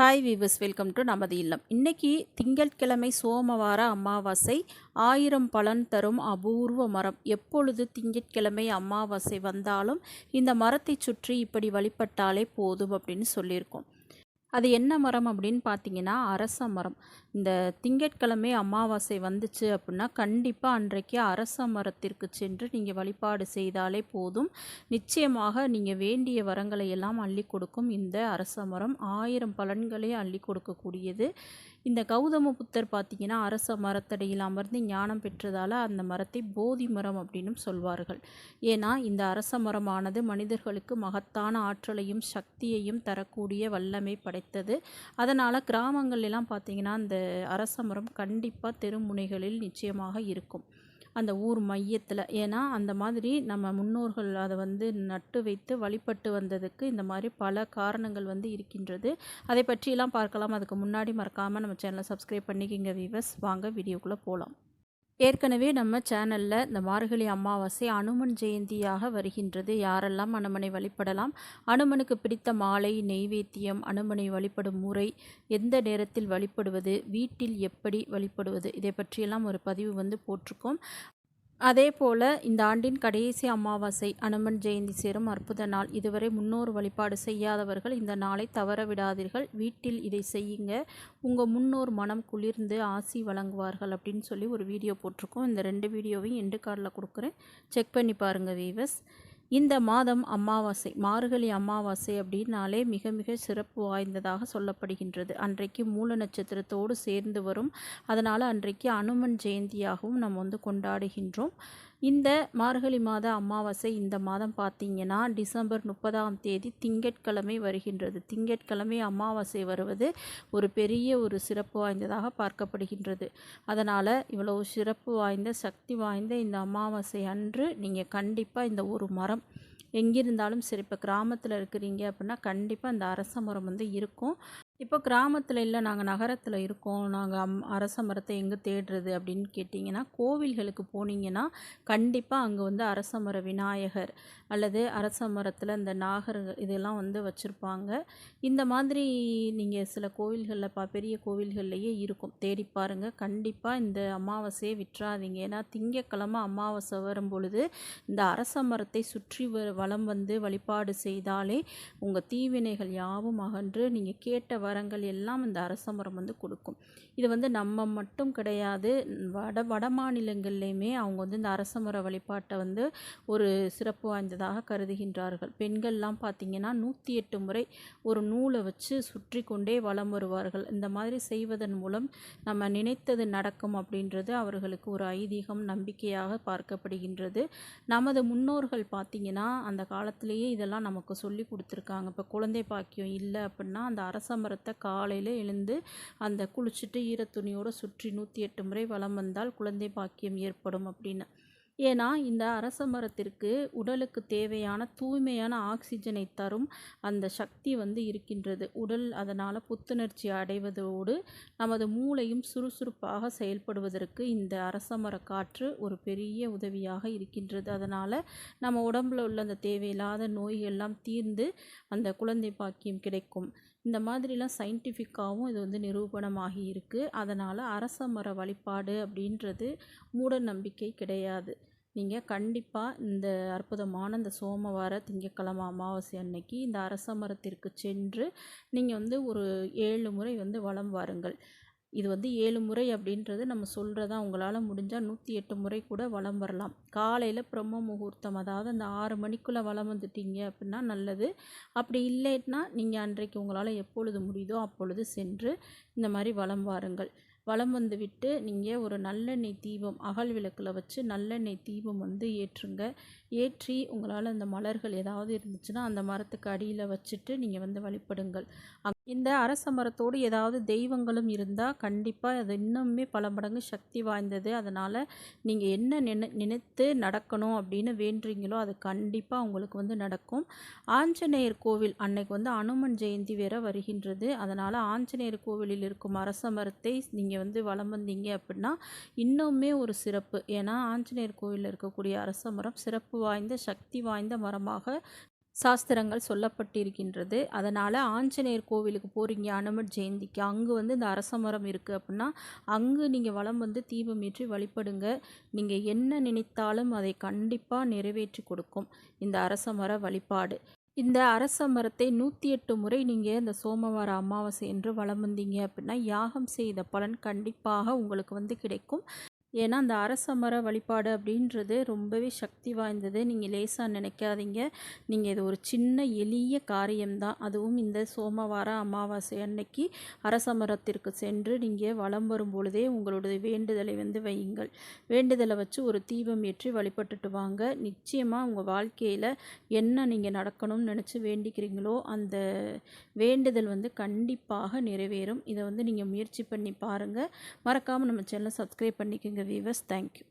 Hi viewers welcome to நமது இல்லம். இன்னைக்கு திங்கட்கிழமை சோமவார அமாவாசை ஆயிரம் பலன் தரும் அபூர்வ மரம். எப்பொழுது திங்கட்கிழமை அமாவாசை வந்தாலும் இந்த மரத்தை சுற்றி இப்படி வழிபட்டாலே போதும் அப்படின்னு சொல்லியிருக்கோம். அது என்ன மரம் அப்படின்னு பார்த்தீங்கன்னா அரச மரம். இந்த திங்கட்கிழமை அமாவாசை வந்துச்சு அப்படின்னா கண்டிப்பாக அன்றைக்கு அரச மரத்திற்கு சென்று நீங்கள் வழிபாடு செய்தாலே போதும். நிச்சயமாக நீங்கள் வேண்டிய வரங்களை எல்லாம் அள்ளி கொடுக்கும். இந்த அரச மரம் ஆயிரம் பலன்களே அள்ளி கொடுக்கக்கூடியது. இந்த கௌதம புத்தர் பார்த்தீங்கன்னா அரச மரத்தடியில் அமர்ந்து ஞானம் பெற்றதால் அந்த மரத்தை போதி மரம் அப்படின்னும் சொல்வார்கள். ஏன்னா இந்த அரச மரமானது மனிதர்களுக்கு மகத்தான ஆற்றலையும் சக்தியையும் தரக்கூடிய வல்லமை படைத்தது. அதனால் கிராமங்கள் எல்லாம் பார்த்தீங்கன்னா அந்த அரச மரம் கண்டிப்பாக தெருமுனைகளில் நிச்சயமாக இருக்கும். அந்த ஊர் மையத்தில். ஏன்னா அந்த மாதிரி நம்ம முன்னோர்கள் அதை வந்து நட்டு வைத்து வழிபட்டு வந்ததுக்கு இந்த மாதிரி பல காரணங்கள் வந்து இருக்கின்றது. அதை பற்றியெல்லாம் பார்க்கலாம். அதுக்கு முன்னாடி மறக்காமல் நம்ம சேனலை சப்ஸ்கிரைப் பண்ணிக்கிங்க வீவர்ஸ் வாங்க வீடியோக்குள்ளே போகலாம் ஏற்கனவே நம்ம சேனலில் இந்த மார்கழி அமாவாசை அனுமன் ஜெயந்தியாக வருகின்றது. யாரெல்லாம் அனுமனை வழிபடலாம்? அனுமனுக்கு பிடித்த மாலை நெய்வேத்தியம் அனுமனை வழிபடும் முறை எந்த நேரத்தில் வழிபடுவது வீட்டில் எப்படி வழிபடுவது இதை பற்றியெல்லாம் ஒரு பதிவு வந்து போட்டிருக்கோம். அதே போல் இந்த ஆண்டின் கடைசி அமாவாசை அனுமன் ஜெயந்தி சேரும் அற்புத நாள். இதுவரை முன்னோர் வழிபாடு செய்யாதவர்கள் இந்த நாளை தவற விடாதீர்கள் வீட்டில் இதை செய்யுங்க. உங்கள் முன்னோர் மனம் குளிர்ந்து ஆசி வழங்குவார்கள் அப்படின்னு சொல்லி ஒரு வீடியோ போட்டிருக்கோம். இந்த ரெண்டு வீடியோவையும் எண்டு கார்டில் கொடுக்குறேன். செக் பண்ணி பாருங்கள் வீவஸ் இந்த மாதம் அமாவாசை மார்கழி அமாவாசை அப்படின்னாலே மிக மிக சிறப்பு வாய்ந்ததாக சொல்லப்படுகின்றது. அன்றைக்கு மூல நட்சத்திரத்தோடு சேர்ந்து வரும். அதனால் அன்றைக்கு அனுமன் ஜெயந்தியாகவும் நம்ம வந்து கொண்டாடுகின்றோம். இந்த மார்கழி மாத அமாவாசை இந்த மாதம் பார்த்தீங்கன்னா டிசம்பர் முப்பதாம் தேதி திங்கட்கிழமை வருகின்றது. திங்கட்கிழமை அமாவாசை வருவது ஒரு பெரிய ஒரு சிறப்பு வாய்ந்ததாக பார்க்கப்படுகின்றது. அதனால் இவ்வளவு சிறப்பு வாய்ந்த சக்தி வாய்ந்த இந்த அமாவாசை அன்று நீங்கள் கண்டிப்பாக இந்த ஒரு மரம் எங்கிருந்தாலும் சரி இப்போ கிராமத்தில் இருக்கிறீங்க அப்படின்னா கண்டிப்பாக இந்த அரச மரம் வந்து இருக்கும். இப்போ கிராமத்தில் இல்லை நாங்கள் நகரத்தில் இருக்கோம். நாங்கள் அம் அரச மரத்தை எங்கே தேடுறது அப்படின்னு கேட்டிங்கன்னா கோவில்களுக்கு போனீங்கன்னா கண்டிப்பாக அங்கே வந்து அரச மர விநாயகர் அல்லது அரச மரத்தில் இந்த நாகர் இதெல்லாம் வந்து வச்சுருப்பாங்க. இந்த மாதிரி நீங்கள் சில கோவில்களில் பா பெரிய கோவில்கள்லையே இருக்கும். தேடி பாருங்கள் கண்டிப்பாக இந்த அமாவாசையை விட்டுறாதீங்க. ஏன்னா திங்கக்கிழமை அமாவாசை வரும் பொழுது இந்த அரச மரத்தை சுற்றி வ வளம் வந்து வழிபாடு செய்தாலே உங்கள் தீவினைகள் யாவும் அகன்று நீங்கள் கேட்ட வரங்கள் எல்லாம் இந்த அரச மரம் வந்து கொடுக்கும். இது வந்து நம்ம மட்டும் கிடையாது வட வட மாநிலங்கள்லேயுமே அவங்க வந்து இந்த அரச மர வழிபாட்டை வந்து ஒரு சிறப்பு வாய்ந்ததாக கருதுகின்றார்கள். பெண்கள்லாம் பார்த்திங்கன்னா நூற்றி எட்டு முறை ஒரு நூலை வச்சு சுற்றி கொண்டே வலம் வருவார்கள். இந்த மாதிரி செய்வதன் மூலம் நம்ம நினைத்தது நடக்கும் அப்படின்றது அவர்களுக்கு ஒரு ஐதீகம் நம்பிக்கையாக பார்க்கப்படுகின்றது. நமது முன்னோர்கள் பார்த்திங்கன்னா அந்த காலத்திலேயே இதெல்லாம் நமக்கு சொல்லி கொடுத்துருக்காங்க. இப்போ குழந்தை பாக்கியம் இல்லை அப்படின்னா அந்த அரச மரத்தை காலையில் எழுந்து அந்த குளிச்சுட்டு ஈரத்துணியோடு சுற்றி நூற்றி எட்டு முறை வலம் வந்தால் குழந்தை பாக்கியம் ஏற்படும் அப்படின்னு. ஏன்னா இந்த அரச மரத்திற்கு உடலுக்கு தேவையான தூய்மையான ஆக்சிஜனை தரும் அந்த சக்தி வந்து இருக்கின்றது. உடல் அதனால் புத்துணர்ச்சி அடைவதோடு நமது மூளையும் சுறுசுறுப்பாக செயல்படுவதற்கு இந்த அரச மர காற்று ஒரு பெரிய உதவியாக இருக்கின்றது. அதனால் நம்ம உடம்பில் உள்ள அந்த தேவையில்லாத நோய்கள்லாம் தீர்ந்து அந்த குழந்தை பாக்கியம் கிடைக்கும். இந்த மாதிரிலாம் சயின்டிஃபிக்காகவும் இது வந்து நிரூபணமாகி இருக்குது அதனால் அரச மர வழிபாடு அப்படின்றது மூட நம்பிக்கை கிடையாது. நீங்கள் கண்டிப்பாக இந்த அற்புதமான இந்த சோமவார திங்கக்கிழமை அமாவாசை அன்னைக்கு இந்த அரச மரத்திற்கு சென்று நீங்கள் வந்து ஒரு ஏழு முறை வந்து வலம் வாருங்கள். இது வந்து ஏழு முறை அப்படின்றது நம்ம சொல்கிறதா உங்களால் முடிஞ்சால் நூற்றி எட்டு முறை கூட வளம் வரலாம். காலையில் பிரம்ம முகூர்த்தம் அதாவது அந்த ஆறு மணிக்குள்ளே வளம் வந்துட்டீங்க அப்படின்னா நல்லது. அப்படி இல்லைன்னா நீங்கள் அன்றைக்கு உங்களால் எப்பொழுது முடியுதோ அப்பொழுது சென்று இந்த மாதிரி வளம் வாருங்கள். வலம் வந்துவிட்டு நீங்கள் ஒரு நல்லெண்ணெய் தீபம் அகல் விளக்கில் வச்சு நல்லெண்ணெய் தீபம் வந்து ஏற்றுங்க. ஏற்றி உங்களால் அந்த மலர்கள் ஏதாவது இருந்துச்சுன்னா அந்த மரத்துக்கு அடியில் வச்சுட்டு நீங்கள் வந்து வழிபடுங்கள். இந்த அரச மரத்தோடு ஏதாவது தெய்வங்களும் இருந்தால் கண்டிப்பாக அது இன்னுமே பல மடங்கு சக்தி வாய்ந்தது. அதனால் நீங்கள் என்ன நினை நினைத்து நடக்கணும் அப்படின்னு வேண்டுறீங்களோ அது கண்டிப்பாக உங்களுக்கு வந்து நடக்கும். ஆஞ்சநேயர் கோவில் அன்னைக்கு வந்து அனுமன் ஜெயந்தி வேற வருகின்றது. அதனால் ஆஞ்சநேயர் கோவிலில் இருக்கும் அரச மரத்தை நீங்கள் வந்து வளம் வந்தீங்க அப்படின்னா இன்னுமே ஒரு சிறப்பு. ஏன்னா ஆஞ்சநேயர் கோயிலில் இருக்கக்கூடிய அரச மரம் சிறப்பு வாய்ந்த சக்தி வாய்ந்த மரமாக சாஸ்திரங்கள் சொல்லப்பட்டிருக்கின்றது. அதனால் ஆஞ்சநேயர் கோவிலுக்கு போகிறீங்க அனுமர் ஜெயந்திக்கு அங்கே வந்து இந்த அரச மரம் இருக்குது அப்படின்னா அங்கு நீங்கள் வளம் வந்து தீபம் ஏற்றி வழிபடுங்க. நீங்கள் என்ன நினைத்தாலும் அதை கண்டிப்பாக நிறைவேற்றி கொடுக்கும். இந்த அரச மர வழிபாடு. இந்த அரச மரத்தை நூற்றி எட்டு முறை நீங்கள் இந்த சோமவார அமாவாசை என்று வளம் வந்தீங்க அப்படின்னா யாகம் செய்த பலன் கண்டிப்பாக உங்களுக்கு வந்து கிடைக்கும். ஏன்னா அந்த அரச மர வழிபாடு அப்படின்றது ரொம்பவே சக்தி வாய்ந்தது. நீங்கள் லேசாக நினைக்காதீங்க. நீங்கள் இது ஒரு சின்ன எளிய காரியம்தான். அதுவும் இந்த சோமவார அமாவாசை அன்னைக்கு அரச மரத்திற்கு சென்று நீங்கள் வலம் வரும் பொழுதே உங்களுடைய வேண்டுதலை வந்து வையுங்கள். வேண்டுதலை வச்சு ஒரு தீபம் ஏற்றி வழிபட்டுட்டு வாங்க. நிச்சயமாக உங்கள் வாழ்க்கையில் என்ன நீங்கள் நடக்கணும்னு நினச்சி வேண்டிக்கிறீங்களோ அந்த வேண்டுதல் வந்து கண்டிப்பாக நிறைவேறும். இதை வந்து நீங்கள் முயற்சி பண்ணி பாருங்கள் மறக்காமல் நம்ம சேனலை சப்ஸ்கிரைப் பண்ணிக்கோங்க. Viewers thank you